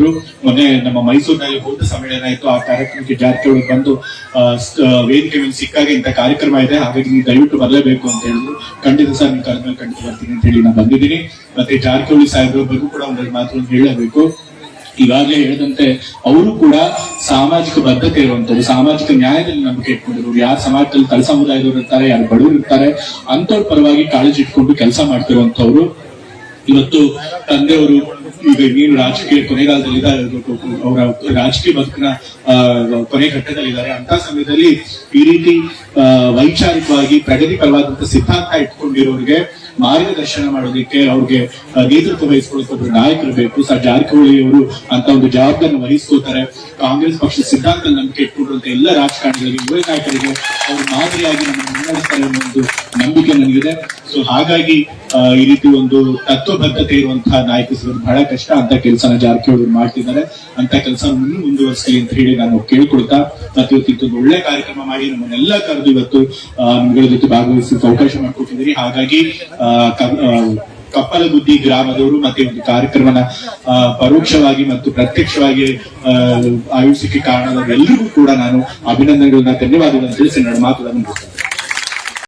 ಮೊನ್ನೆ ನಮ್ಮ ಮೈಸೂರಿನಲ್ಲಿ ಹೋದ ಸಮ್ಮೇಳನ ಇತ್ತು ಆ ಕಾರ್ಯಕ್ರಮಕ್ಕೆ ಜಾರಕಿಹೊಳಿ ಬಂದು ವೇದಿಕೆ ಮೇಲೆ ಸಿಕ್ಕಾಗ ಇಂಥ ಕಾರ್ಯಕ್ರಮ ಇದೆ. ಹಾಗಾಗಿ ನೀವು ದಯವಿಟ್ಟು ಬರಲೇಬೇಕು ಅಂತ ಹೇಳಿದ್ರು. ಖಂಡಿತ ಸರ್ ನೀವು ಕಾರ್ಯಕ್ರಮ ಖಂಡಿತ ಬರ್ತೀನಿ ಅಂತ ಹೇಳಿ ನಾನು ಬಂದಿದ್ದೀನಿ. ಮತ್ತೆ ಜಾರಕಿಹೊಳಿ ಸಾಹೇಬ್ರ ಬಗ್ಗೆ ಕೂಡ ಒಂದೆರಡು ಮಾತುಗಳನ್ನು ಹೇಳಬೇಕು. ಈಗಾಗಲೇ ಹೇಳಿದಂತೆ ಅವರು ಕೂಡ ಸಾಮಾಜಿಕ ಬದ್ಧತೆ ಇರುವಂತವ್ರು ಸಾಮಾಜಿಕ ನ್ಯಾಯದಲ್ಲಿ ನಂಬಿಕೆ ಇಟ್ಕೊಂಡಿರೋರು. ಯಾರು ಸಮಾಜದಲ್ಲಿ ತಳ ಸಮುದಾಯದವರು ಇರ್ತಾರೆ, ಯಾರು ಬಡವರು ಇರ್ತಾರೆ ಅಂತವ್ರ ಪರವಾಗಿ ಕಾಳಜಿ ಇಟ್ಕೊಂಡು ಕೆಲಸ ಮಾಡ್ತಿರುವಂತವ್ರು ಇವತ್ತು ತಂದೆಯವರು ಈಗ ಇನ್ನೇನು ರಾಜಕೀಯ ಕೊನೆಗಾಲದಲ್ಲಿ ಅವರ ರಾಜಕೀಯ ಬದುಕಿನ ಕೊನೆ ಕೊನೆ ಘಟ್ಟದಲ್ಲಿದ್ದಾರೆ. ಅಂತ ಸಮಯದಲ್ಲಿ ಈ ರೀತಿ ವೈಚಾರಿಕವಾಗಿ ಪ್ರಗತಿಪರವಾದಂತಹ ಸಿದ್ಧಾಂತ ಇಟ್ಕೊಂಡಿರೋರಿಗೆ ಮಾರ್ಗದರ್ಶನ ಮಾಡೋದಕ್ಕೆ ಅವ್ರಿಗೆ ನೇತೃತ್ವ ವಹಿಸ್ಕೊಳ್ಳೋಕೆ ನಾಯಕರು ಬೇಕು. ಸರ್, ಜಾರಕಿಹೊಳಿ ಅವರು ಅಂತ ಒಂದು ಜವಾಬ್ದಾರಿ ವಹಿಸ್ಕೋತಾರೆ ಕಾಂಗ್ರೆಸ್ ಪಕ್ಷ ಸಿದ್ಧಾಂತ ನಂಬಿಕೆ ಇಟ್ಕೊಂಡಿರುವಂತ ಎಲ್ಲ ರಾಜಕಾರಣಿಗಳಿಗೆ, ಯುವ ನಾಯಕರಿಗೆ ಅವರು ಮಾದರಿಯಾಗಿ ನಮ್ಮನ್ನು ಮುನ್ನಡೆಸ್ತಾರೆ ಒಂದು ನಂಬಿಕೆ ನನಗಿದೆ. ಸೊ ಹಾಗಾಗಿ ಈ ರೀತಿ ಒಂದು ತತ್ವಬದ್ಧತೆ ಇರುವಂತಹ ನಾಯಕ ಸಿಗೋದು ಬಹಳ ಕಷ್ಟ ಅಂತ ಕೆಲಸನ ಜಾರಕಿಹೊಳಿ ಮಾಡ್ತಿದ್ದಾರೆ. ಅಂತ ಕೆಲಸ ಮುಂದೆ ಮುಂದುವರಿಸಲಿ ಅಂತ ಹೇಳಿ ನಾನು ಕೇಳ್ಕೊಳ್ತಾ ಮತ್ತೆ ಇವತ್ತು ಒಳ್ಳೆ ಕಾರ್ಯಕ್ರಮ ಮಾಡಿ ನಮ್ಮನ್ನೆಲ್ಲ ಕರೆದು ಇವತ್ತು ನಿಮ್ಗಳ ಜೊತೆ ಭಾಗವಹಿಸಲಿಕ್ಕೆ ಅವಕಾಶ ಮಾಡಿಕೊಟ್ಟಿದ್ದೀರಿ. ಹಾಗಾಗಿ ಕಪ್ಪಲಗುದ್ದಿ ಗ್ರಾಮದವರು ಮತ್ತೆ ಒಂದು ಕಾರ್ಯಕ್ರಮನ ಪರೋಕ್ಷವಾಗಿ ಮತ್ತು ಪ್ರತ್ಯಕ್ಷವಾಗಿ ಆಯೋಜಿಸಕ್ಕೆ ಕಾರಣದವರೆಲ್ಲರಿಗೂ ಕೂಡ ನಾನು ಅಭಿನಂದನೆಗಳನ್ನ, ಧನ್ಯವಾದಗಳನ್ನು ತಿಳಿಸಿ ನನ್ನ ಮಾತುಗಳನ್ನು